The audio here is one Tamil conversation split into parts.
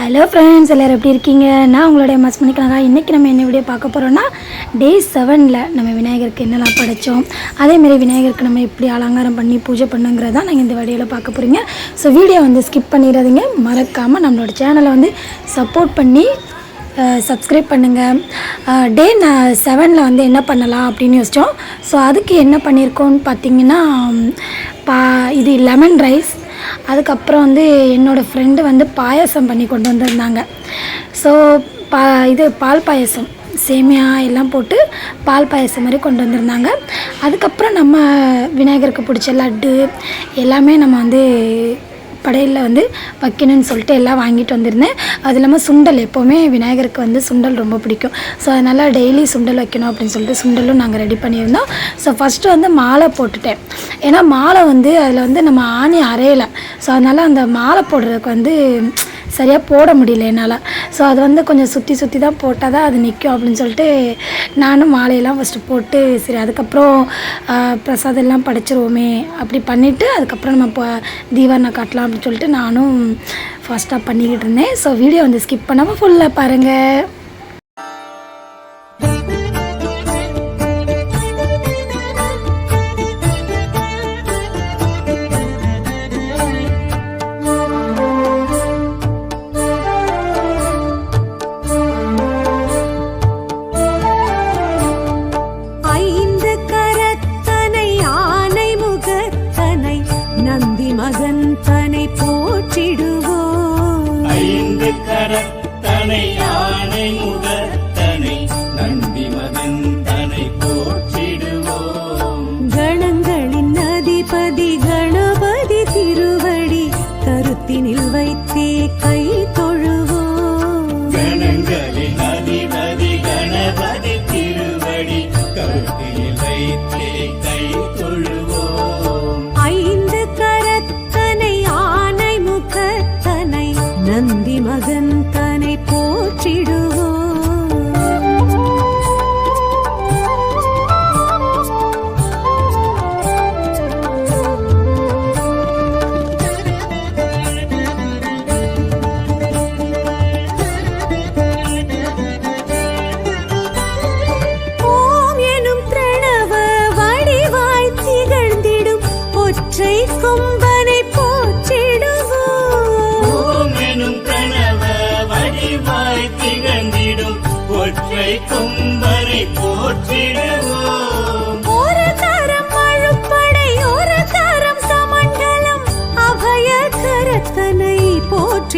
ஹலோ ஃப்ரெண்ட்ஸ் எல்லோரும் எப்படி இருக்கீங்க? நான் உங்களுடைய மஸ் பண்ணிக்கலாங்க இன்றைக்கி நம்ம என்ன வீடியோ பார்க்க போகிறோன்னா டே செவனில் நம்ம விநாயகருக்கு என்னெல்லாம் படைத்தோம் அதேமாரி விநாயகருக்கு நம்ம எப்படி அலங்காரம் பண்ணி பூஜை பண்ணுங்கிறதா நாங்கள் இந்த வீடியோவில் பார்க்க போகிறீங்க ஸோ வீடியோ வந்து ஸ்கிப் பண்ணிடாதீங்க. மறக்காமல் நம்மளோட சேனலை வந்து சப்போர்ட் பண்ணி சப்ஸ்கிரைப் பண்ணுங்கள் டே நான் செவனில் வந்து என்ன பண்ணலாம் அப்படின்னு யோசித்தோம் ஸோ அதுக்கு என்ன பண்ணியிருக்கோன்னு பார்த்தீங்கன்னா பா இது லெமன் ரைஸ் அதுக்கப்புறம் வந்து என்னோடய ஃப்ரெண்டு வந்து பாயாசம் பண்ணி கொண்டு வந்திருந்தாங்க. ஸோ பா இது பால் பாயசம் சேமியா எல்லாம் போட்டு பால் பாயசம் மாதிரி கொண்டு வந்திருந்தாங்க. அதுக்கப்புறம் நம்ம விநாயகருக்கு பிடிச்ச லட்டு எல்லாமே நம்ம வந்து படையலில் வந்து வைக்கணும்னு சொல்லிட்டு எல்லாம் வாங்கிட்டு வந்திருந்தேன். அது இல்லாமல் சுண்டல் எப்போவுமே விநாயகருக்கு வந்து சுண்டல் ரொம்ப பிடிக்கும். ஸோ அதனால் டெய்லி சுண்டல் வைக்கணும் அப்படின்னு சொல்லிட்டு சுண்டலும் நாங்கள் ரெடி பண்ணியிருந்தோம். ஸோ ஃபஸ்ட்டு வந்து மாலை போட்டுட்டேன். ஏன்னா மாலை வந்து அதில் வந்து நம்ம ஆணி அரையலை. ஸோ அதனால் அந்த மாலை போடுறதுக்கு வந்து சரியாக போட முடியல என்னால். ஸோ அது வந்து கொஞ்சம் சுற்றி சுற்றி தான் போட்டால் தான் அது நிற்கும் அப்படின்னு சொல்லிட்டு நானும் மாலையெல்லாம் ஃபஸ்ட்டு போட்டு சரி அதுக்கப்புறம் பிரசாதம் எல்லாம் படைச்சிருவோமே அப்படி பண்ணிவிட்டு அதுக்கப்புறம் நம்ம இப்போ தீபாவளி காட்டலாம் அப்படின்னு சொல்லிட்டு நானும் ஃபாஸ்ட்டாக பண்ணிக்கிட்டு இருந்தேன். ஸோ வீடியோ வந்து ஸ்கிப் பண்ணாமல் ஃபுல்லாக பாருங்கள் திருப்பதி கணபதி திருவடி கருத்தினில் வைத்தே கை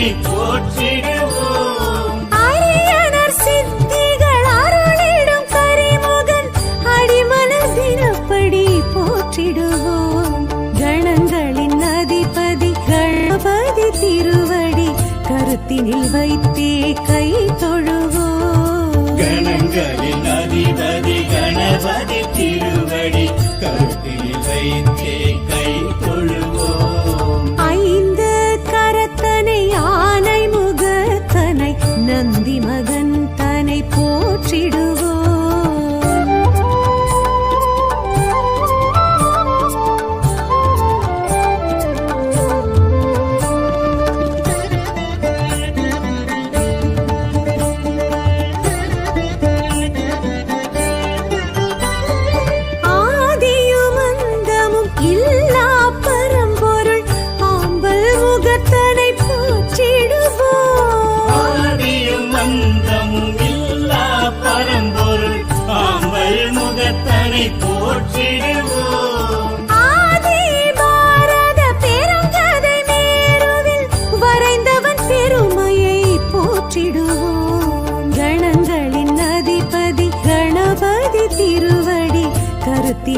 அத்திமுகத்தனை போற்றிடுவோம் அரியனர் சித்திகள் அருளிடும் கரிமுகன் அடிமலர் தினப்படி போற்றிடுவோம். கணங்களின் அதிபதி கணபதி திருவடி கருத்தினில் வைத்தே கை தொழுவோம். கணங்களின் அதிபதி கணபதி திருவடி கருத்தில் வைத்தே கை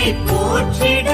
உன்னை போற்றிட